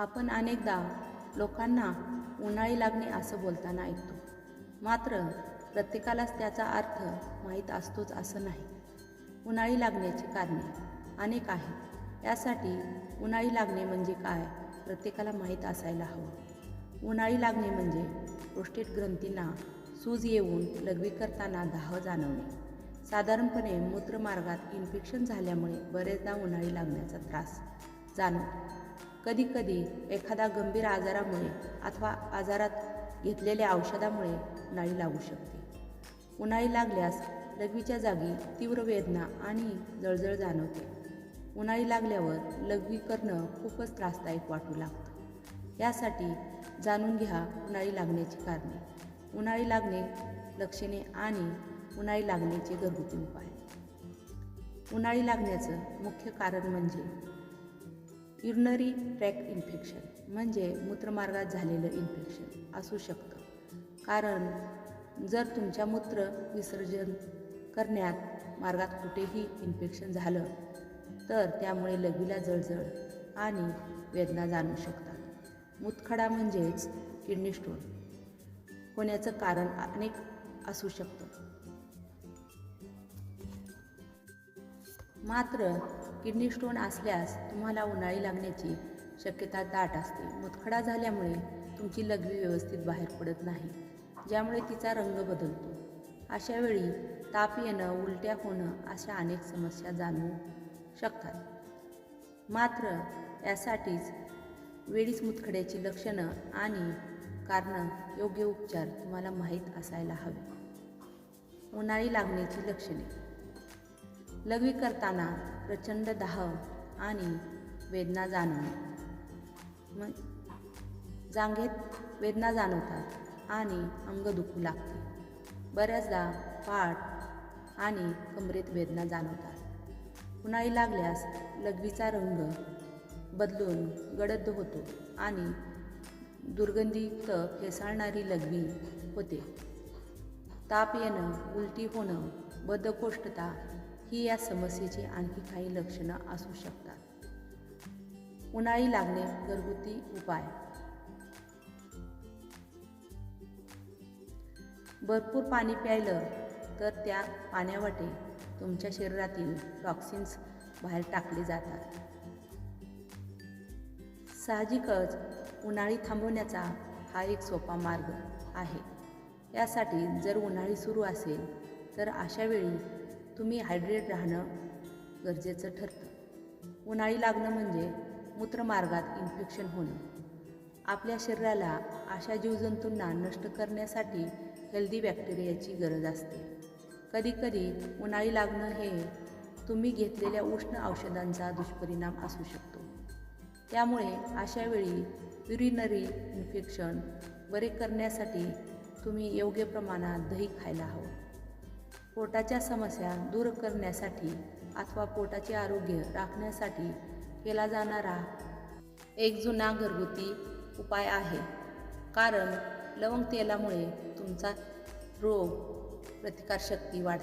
आपण अनेकदा लोकांना उन्हाळी लागणे असं बोलताना ऐकतो. मात्र प्रत्येकालाच त्याचा अर्थ माहीत असतोच असं नाही. उन्हाळी लागण्याची कारणे अनेक आहेत. यासाठी उन्हाळी लागणे म्हणजे काय प्रत्येकाला माहीत असायला हवं. उन्हाळी लागणे म्हणजे प्रोस्टेट ग्रंथींना सूज येऊन लघवी करताना दाह जाणवणे. साधारणपणे मूत्रमार्गात इन्फेक्शन झाल्यामुळे बरेचदा उन्हाळी लागण्याचा त्रास जाणवतो. कधीकधी एखादा गंभीर आजारामुळे अथवा आजारात घेतलेल्या औषधामुळे उन्हाळी लागू शकते. उन्हाळी लागल्यास लघवीच्या जागी तीव्र वेदना आणि जळजळ जाणवते. उन्हाळी लागल्यावर लघवी करणं खूपच त्रासदायक वाटू लागतं यासाठी जाणून घ्या उन्हाळी लागण्याची कारणे. उन्हाळी लागणे लक्षणे आणि उन्हाळी लागण्याचे घरगुती उपाय. उन्हाळी लागण्याचं मुख्य कारण म्हणजे युरनरी ट्रॅक इन्फेक्शन म्हणजे मूत्रमार्गात झालेलं इन्फेक्शन असू शकतं. कारण जर तुमच्या मूत्र विसर्जन करण्यात मार्गात कुठेही इन्फेक्शन झालं तर त्यामुळे लघवीला जळजळ आणि वेदना जाणू शकतात. मुतखडा म्हणजेच किडनी स्टोन. होण्याचं कारण अनेक असू शकतं. मात्र किडनी स्टोन असल्यास तुम्हाला उन्हाळी लागण्याची शक्यता दाट असते. मुतखडा झाल्यामुळे तुमची लघवी व्यवस्थित बाहेर पडत नाही ज्यामुळे तिचा रंग बदलतो. अशा वेळी ताप येणं उलट्या होणं अशा अनेक समस्या जाणवू शकतात. मात्र यासाठीच वेळीच मुतखड्याची लक्षणं आणि कारणं योग्य उपचार तुम्हाला माहीत असायला हवे. उन्हाळी लागण्याची लक्षणे. लघवी करताना प्रचंड दाह आणि वेदना जाणवणे मग जांघेत वेदना जाणवतात आणि अंग दुखू लागते. बऱ्याचदा पाठ आणि कमरेत वेदना जाणवतात. उन्हाळी लागल्यास लघवीचा रंग बदलून गडद होतो आणि दुर्गंधीयुक्त फेसाळणारी लघवी होते. ताप येणं उलटी होणं बद्धकोष्ठता ही या समस्येची आणखी काही लक्षणं असू शकतात. उन्हाळी लागणे घरगुती उपाय. भरपूर पाणी प्यायलं तर त्या पाण्यावाटे तुमच्या शरीरातील टॉक्सिन्स बाहेर टाकले जातात. साहजिकच उन्हाळी थांबवण्याचा हा एक सोपा मार्ग आहे. यासाठी जर उन्हाळी सुरू असेल तर अशावेळी तुम्ही हायड्रेट राहणं गरजेचं ठरतं. उन्हाळी लागणं म्हणजे मूत्रमार्गात इन्फेक्शन होणं. आपल्या शरीराला अशा जीवजंतूंना नष्ट करण्यासाठी हेल्दी बॅक्टेरियाची गरज असते. कधीकधी उन्हाळी लागणं हे तुम्ही घेतलेल्या उष्ण औषधांचा दुष्परिणाम असू शकतो. त्यामुळे अशा वेळी युरिनरी इन्फेक्शन बरे करण्यासाठी तुम्ही योग्य प्रमाणात दही खायला हवं. पोटाच्या समस्या दूर करण्यासाठी अथवा पोटाचे आरोग्य राखण्यासाठी केला जाणारा एक जुना घरगुती उपाय आहे. कारण लवंग तेलामुळे तुमचा रोग प्रतिकारशक्ती वाढते.